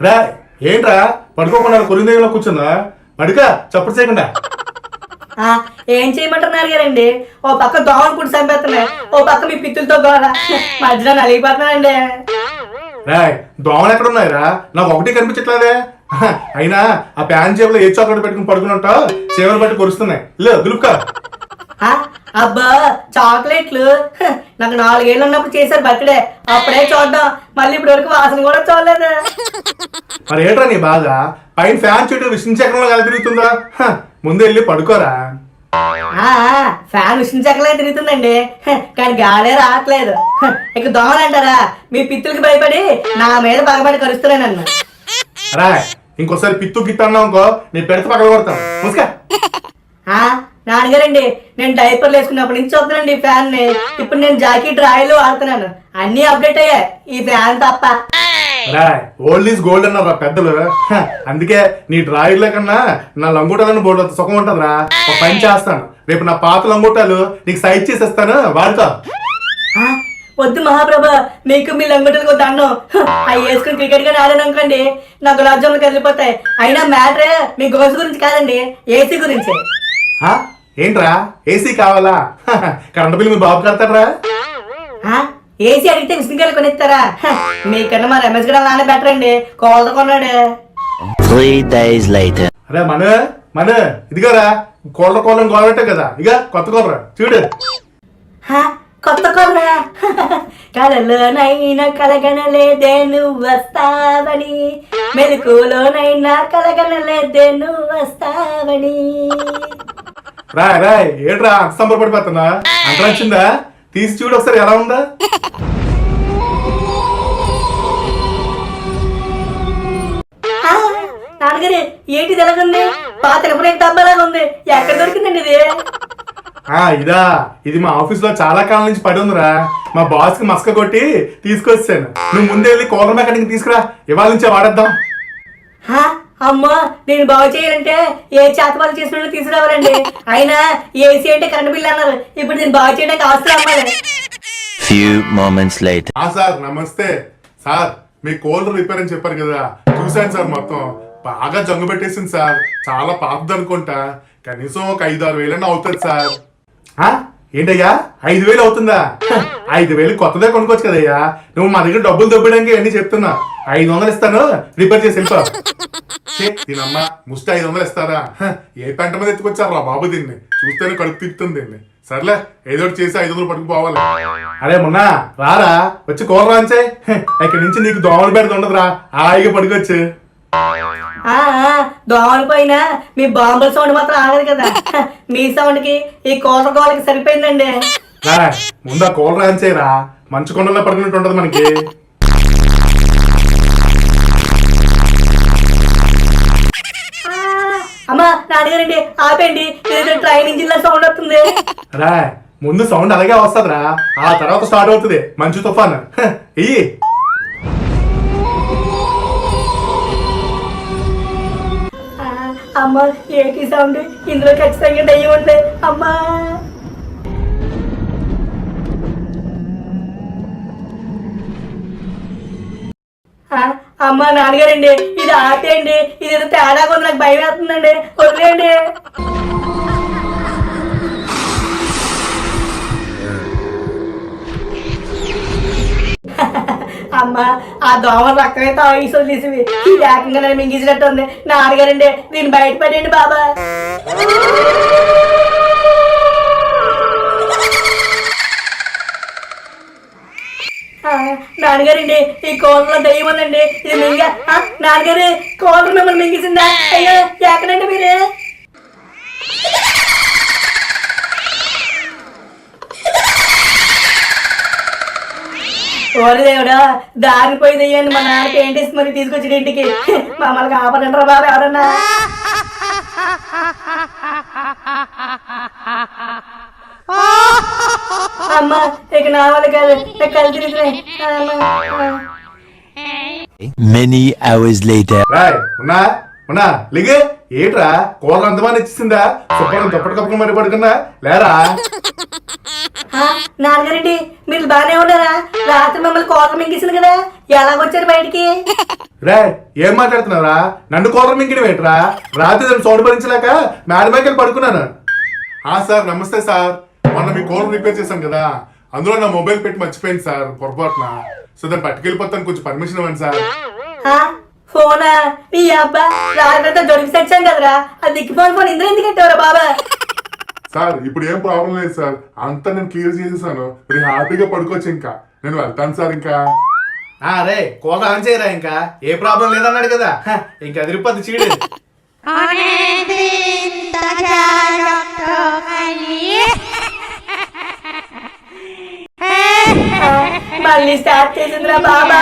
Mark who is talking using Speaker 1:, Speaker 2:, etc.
Speaker 1: రా ఏంట్రా? పడుకోకుండా కొరిందేలో కూర్చుందా? పడుక చప్పుడు చేయకుండా.
Speaker 2: ఆ, ఏం చేయమంటున్నారు గారండి? ఓ పక్క దోమలు కుడి చంపేస్తున్నాయి. ఓ పక్క మీ పిత్తులతో గోడ మధ్యలో నలిగిపోతున్నానండి
Speaker 1: రా దోమలు ఎక్కడ ఉన్నాయిరా నాకు ఒకటి కనిపించట్లేదే. హ, అయినా ఆ ప్యాన్ జేబులో ఏ చాక్లెట్ పెట్టుకుని పడుకుని ఉంటావు? చేవలు బట్టి కొరుస్తున్నాయి. లే దులుపుకా.
Speaker 2: ఆ, అబ్బా చాక్లెట్లు. నాకు నాలుగేళ్ళు ఉన్నప్పుడు చేశారు బర్త్డే. అప్పుడే చూద్దాం. మళ్ళీ ఇప్పటి వరకు వాసన కూడా చూడలేదు.
Speaker 1: మరి ఏంట్రా నీ బాధ? పైన ఫ్యాన్ చుట్టూ విష్ణు చక్రంలో ఎలా తిరుగుతుందా? ముందు వెళ్ళి పడుకోరా.
Speaker 2: ఫ్యాన్ విష్ణుచక్కలే తిరుగుతుందండి. హ, కానీ గాలే రావట్లేదు. ఇక దోమలు అంటారా మీ పిత్తులకి భయపడి నా మీద పగబడి కరుస్తున్నాయి నన్ను.
Speaker 1: రా ఇంకోసారి పిత్తు గిత్తు అన్నావు నీ పెడత పక్కన కొడతాను ముసుకా
Speaker 2: నాన్నగారండి నేను డైపర్లు వేసుకున్నప్పటి నుంచి చూస్తున్నానండి ఈ ఫ్యాన్ని ఇప్పుడు నేను జాకెట్ రాయలు వాడుతున్నాను. అన్ని అప్డేట్ అయ్యాయి. ఈ ఫ్యాన్ తప్ప.
Speaker 1: ఓల్డ్ ఈజ్ గోల్డ్ అన్నారు పెద్దలు. హ, అందుకే నీ డ్రాయర్ల కన్నా నా లంగోటాలను బోర్డు సుఖం ఉంటుందిరా. ఒక పని చేస్తాను. రేపు నా పాత లంగోటాలు నీకు సైజ్ చేసేస్తాను. వాడుకో.
Speaker 2: ఆ, వద్దు మహాప్రభ మీకు మీ లంగటులకు దండం హ, అవి వేసుకుని క్రికెట్గా ఆడాను అనుకోండి నా గులాబ్ జాములు కదిలిపోతాయి. అయినా మ్యాటరే మీ గోల్స్ గురించి కాదండి ఏసీ గురించి?
Speaker 1: ఏంట్రా? ఏసీ కావాలా? కరెంట్ బిల్ మీ బాబు కడతాడ్రా?
Speaker 2: ఆ, ఏసీ అడిగితే విష్ణుగారు కొనిస్తారా? మీకన్నా మా రమేష్ గడ నాన్న బెటర్ అండి. కోళ్ళ కొన్నాడు.
Speaker 1: అరే మన మన ఇదిగోరా కోళ్ళ కోళ్ళని గోడబెట్టావు కదా. ఇక కొత్త కోళ్ళ చూడు.
Speaker 2: హ, కొత్త కొన్న కలలోనైనా కలగనలేదే నువ్వు వస్తావని. మెలకులోనైనా కలగనలేదే నువ్వు వస్తావని.
Speaker 1: రా రా ఏంట్రా అంత సంబరపడిపోతున్నా అంత నచ్చిందా తీసి చూడు ఒకసారి ఎలా ఉందా?
Speaker 2: నాన్నగారు ఏంటిది ఎలాగుంది? పాత ఎప్పుడైనా డబ్బాలాగా ఉంది. ఎక్కడ దొరికిందండి ఇది?
Speaker 1: ఆ ఇదా. ఇది మా ఆఫీస్లో చాలా కాలం నుంచి పడి ఉందిరా. మా బాస్కి మస్క కొట్టి తీసుకొచ్చాను. నువ్వు ముందే వెళ్ళి కోళ్ళ మెకానిక్ తీసుకురా. ఇవాళ నుంచే వాడేద్దాం.
Speaker 2: హా, అమ్మా నేను బాగు చేయాలంటే ఏ చేతపాలు చేసిన తీసుకురావాలండి. అయినా ఏసీ అంటే కరెంట్ బిల్ అన్నారు. ఇప్పుడు నేను బాగు చేయడానికి అవసరం అమ్మాలి.
Speaker 3: Few moments later.
Speaker 1: ఆ సార్ నమస్తే. సార్ మీ కోల్డ్ రిపేర్ అని చెప్పారు కదా. చూశాను సార్ మొత్తం. బాగా జంగు పెట్టేసింది సార్. చాలా పాతది అనుకుంటా కనీసం ఒక ఐదు ఆరు వేలన్నా అవుతుంది సార్? ఏంటయ్యా? ఐదు వేలు అవుతుందా? ఐదు వేలు కొత్తదే కొనుక్కోవచ్చు కదయ్యా. నువ్వు మా దగ్గర డబ్బులు దొబ్బడానికి అన్ని చెప్తున్నా. ఐదు వందలు ఇస్తాను రిపేర్ చేసి వెళ్ళిపో. ఛే, ముష్టి ఐదు వందలు ఇస్తారా? ఏ పెంట మీద ఎత్తుకొచ్చారు రా బాబు దీన్ని? చూస్తేనే కడుపు తిప్పుతుంది దీన్ని. సర్లే ఏదో ఒకటి చేసి ఐదు వందలు పట్టుకుపోవాలి. అరే మొన్న రారా వచ్చి కూర రాంచే. ఇక్కడి నుంచి నీకు దోమలు పెడుతుండదురా ఉండదురా. హాయిగా పడుకోవచ్చు.
Speaker 2: దోమల పైన మీ బాంబుల సౌండ్ మాత్రం ఆగదు కదా. మీ సౌండ్కి ఈ కోట గోలకి సరిపోయిందండి.
Speaker 1: ముందు ఆ కూర రాంచేరా. మంచు కొండలో పడుకున్నట్టు ఉంటది మనకి.
Speaker 2: అమ్మా నాన్నగారండి ఆపండి ఏదో ట్రైన్ ఇంజిన్ లా సౌండ్ వస్తుంది.
Speaker 1: రా ముందు సౌండ్ అలాగే వస్తుందిరా. ఆ తర్వాత స్టార్ట్ అవుతుంది. మంచు తుఫాన్. ఇయ్యి.
Speaker 2: అమ్మా ఏకి సౌండ్. ఇందులో ఖచ్చితంగా దయ్యం ఉంది అమ్మా. అమ్మ అమ్మా నాన్నగారండి ఇది ఆపేయండి ఇది ఏదో తేడాగా నాకు భయం వేస్తుందండి. వదిలేయండి. అమ్మా ఆ దోమ రక్తమైతే ఆయుష్ వదిలేసివి ఈ ఏకంగా నన్ను మింగించినట్టు ఉంది నాన్నగారండి దీన్ని బయటపడండి బాబా ఆ, నాన్నగారండి ఈ కోటలో దయ్యం ఉందండి ఇది మింగ ఆ, నాన్నగారు కోట మిమ్మల్ని మింగిసిందా అయ్యో ఎక్కడండి ఓరి దేవుడా దారి పోయి దయ్యండి మా నాన్న పెయింటింగ్స్ మరి తీసుకొచ్చి ఇంటికి. మమ్మల్ని కాపాడండి రా బాబు ఎవరన్నా? అమ్మ ఇక నా వల్ల కాదు. నాకు కళ్ళు.
Speaker 1: రాయ్ ఉన్నా ఉన్నా లిగే ఏట్రా? శుభ్రం దుప్పటి కప్పుకుని మరి పడుకున్నా? లేరా?
Speaker 2: నాన్నగారండి మీరు బాగానే ఉన్నారా? రాత్రి మిమ్మల్ని కోట మింగేసింది కదా. ఎలాగొచ్చారు బయటికి?
Speaker 1: రే ఏం మాట్లాడుతున్నారా నన్ను కూలర్ మింగిడి వేట్రా రాత్రి నేను సౌండ్ భరించలేక మేడమైకి పడుకున్నాను. ఆ సార్ నమస్తే సార్. మొన్న మీ కూలర్ రిపేర్ చేశాను కదా. అందులో నా మొబైల్ పెట్టి మర్చిపోయింది సార్. పొరపాటున. సో దాన్ని పట్టుకెళ్ళిపోతాను. కొంచెం పర్మిషన్ ఇవ్వండి సార్.
Speaker 2: ఫోనా? నీ అబ్బా రాత్రి దొరికి తెచ్చాం కదరా. ఆ దిక్కు ఫోన్ ఇందులో ఎందుకు పెట్టావురా బాబా?
Speaker 1: సార్ ఇప్పుడు ఏం ప్రాబ్లం లేదు సార్. అంతా నేను క్లియర్ చేసేసాను. మీరు హ్యాపీగా పడుకోవచ్చు ఇంకా. నేను వెళ్తాను సార్ ఇంకా.
Speaker 4: అరే కోట ఆన్ చేయరా ఇంకా? ఏ ప్రాబ్లం లేదన్నాడు కదా. ఇంకా అదిరిపోద్ది చీడు.
Speaker 2: మళ్ళీ స్టార్ట్ చేసిందిరా బాబా.